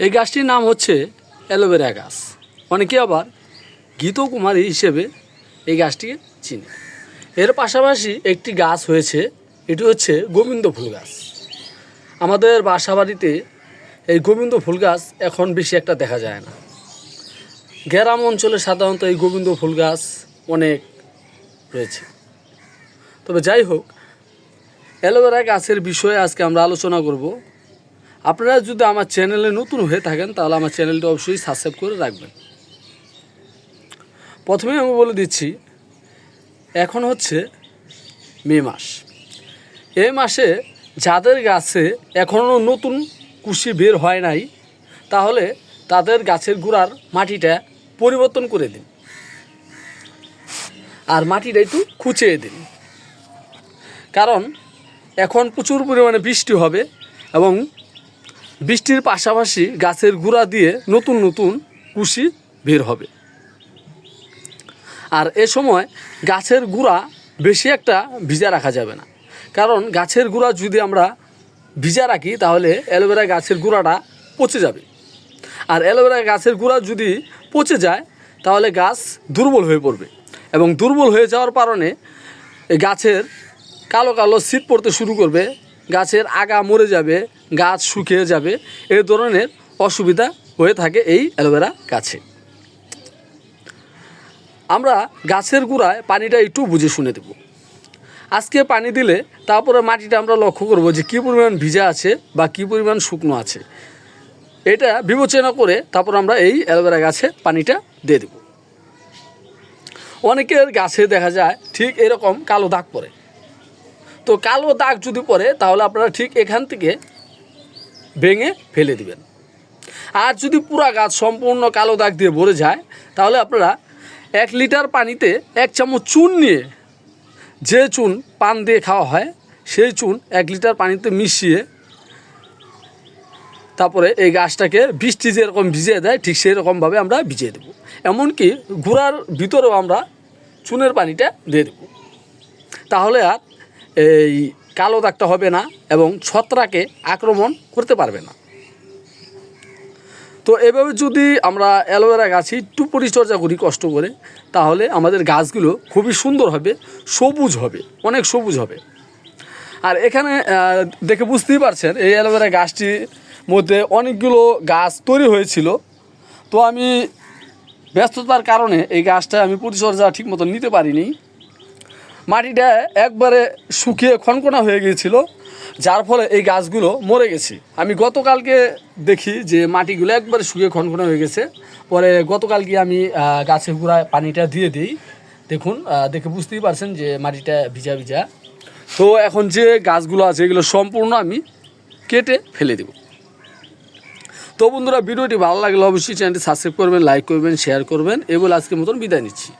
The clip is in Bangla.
এই গাছটির নাম হচ্ছে অ্যালোভেরা গাছ। অনেকে আবার গীতকুমারী হিসেবে এই গাছটিকে চিনে। এর পাশাপাশি একটি গাছ হয়েছে, এটি হচ্ছে গোবিন্দ ফুল গাছ। আমাদের বাসা বাড়িতে এই গোবিন্দ ফুল গাছ এখন বেশি একটা দেখা যায় না। গ্রাম অঞ্চলে সাধারণত এই গোবিন্দ ফুল গাছ অনেক রয়েছে। তবে যাই হোক, অ্যালোভেরা গাছের বিষয়ে আজকে আমরা আলোচনা করব। আপনারা যদি আমার চ্যানেলে নতুন হয়ে থাকেন, তাহলে আমার চ্যানেলটা অবশ্যই সাবস্ক্রাইব করে রাখবেন। প্রথমে আমি বলে দিচ্ছি, এখন হচ্ছে মে মাস। এই মাসে যাদের গাছে এখনও নতুন কুশি বের হয় নাই, তাহলে তাদের গাছের গোড়ার মাটিটা পরিবর্তন করে দিন। আর মাটিটা একটু খুঁচিয়ে দিন। কারণ এখন প্রচুর পরিমাণে বৃষ্টি হবে এবং বৃষ্টির পাশাপাশি গাছের গুঁড়া দিয়ে নতুন নতুন কুশি বের হবে। আর এ সময় গাছের গুঁড়া বেশি একটা ভিজা রাখা যাবে না। কারণ গাছের গুঁড়া যদি আমরা ভিজা রাখি, তাহলে অ্যালোভেরা গাছের গুঁড়াটা পচে যাবে। আর অ্যালোভেরা গাছের গুঁড়া যদি পচে যায়, তাহলে গাছ দুর্বল হয়ে পড়বে এবং দুর্বল হয়ে যাওয়ার কারণে গাছের কালো কালো শীত পড়তে শুরু করবে, গাছের আগা মরে যাবে গাছ শুকিয়ে যাবে এই ধরনের অসুবিধা হয়ে থাকে এই অ্যালোভেরা গাছে। আমরা গাছের গোড়ায় পানিটা একটু বুঝে শুনে দেব। আজকে পানি দিলে তারপরে মাটিটা আমরা লক্ষ্য করব যে কী পরিমাণ ভিজা আছে বা কী পরিমাণ শুকনো আছে। এটা বিবেচনা করে তারপর আমরা এই অ্যালোভেরা গাছে পানিটা দিয়ে দেব। অনেকের গাছে দেখা যায় ঠিক এরকম কালো দাগ পড়ে। তো কালো দাগ যদি পড়ে তাহলে আপনারা ঠিক এখান থেকে ভেঙে ফেলে দিবেন। আর যদি পুরা গাছ সম্পূর্ণ কালো দাগ দিয়ে ভরে যায়, তাহলে আপনারা এক লিটার পানিতে এক চামচ চুন নিয়ে যে চুন পান দিয়ে খাওয়া হয়, সেই চুন এক লিটার পানিতে মিশিয়ে তারপরে এই গাছটাকে বৃষ্টি যেরকম ভিজিয়ে দেয়, ঠিক সেই রকমভাবে আমরা ভিজিয়ে দেবো। এমনকি গুড়ার ভিতরেও আমরা চুনের পানিটা দিয়ে দেবো। তাহলে আর এই কালো দাগটা হবে না এবং ছত্রাকে আক্রমণ করতে পারবে না। তো এভাবে যদি আমরা অ্যালোভেরা গাছে একটু পরিচর্যা করি কষ্ট করে, তাহলে আমাদের গাছগুলো খুবই সুন্দর হবে, সবুজ হবে, অনেক সবুজ হবে। আর এখানে দেখে বুঝতেই পারছেন, এই অ্যালোভেরা গাছটির মধ্যে অনেকগুলো গাছ তৈরি হয়েছিল। তো আমি ব্যস্ততার কারণে এই গাছটা আমি পরিচর্যা ঠিক মতো নিতে পারিনি। মাটিটা একবারে শুকিয়ে খনকনা হয়ে গিয়েছিল, যার ফলে এই গাছগুলো মরে গেছে। আমি গতকালকে দেখি যে মাটিগুলো একবারে শুকিয়ে খনকনা হয়ে গেছে। পরে গতকালকে আমি গাছের গোড়ায় পানিটা দিয়ে দিই। দেখুন দেখে বুঝতেই পারছেন যে মাটিটা ভিজা ভিজা। তো এখন যে গাছগুলো আছে, এগুলো সম্পূর্ণ আমি কেটে ফেলে দেব। তো বন্ধুরা, ভিডিওটি ভালো লাগলে অবশ্যই চ্যানেলটি সাবস্ক্রাইব করবেন, লাইক করবেন, শেয়ার করবেন। এগুলো আজকের মতন বিদায় নিচ্ছি।